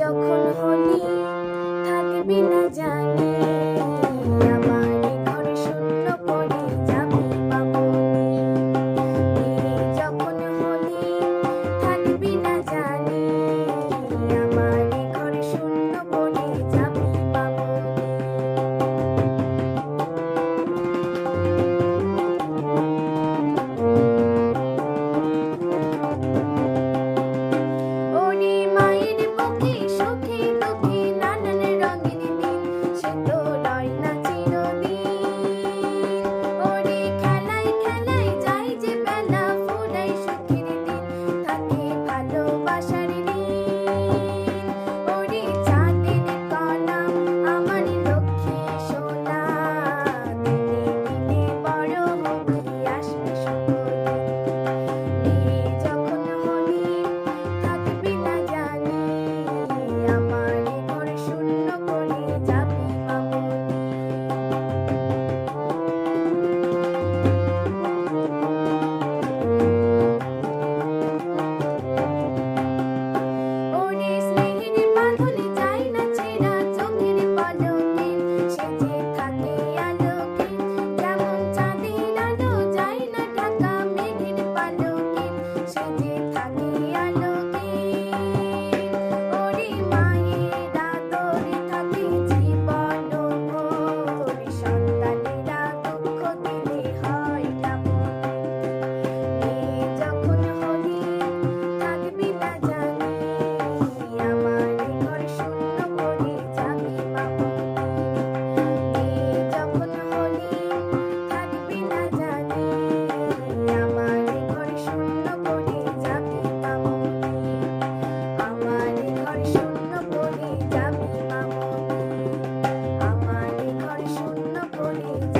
যখন হলি থাকবি না জানি। morning.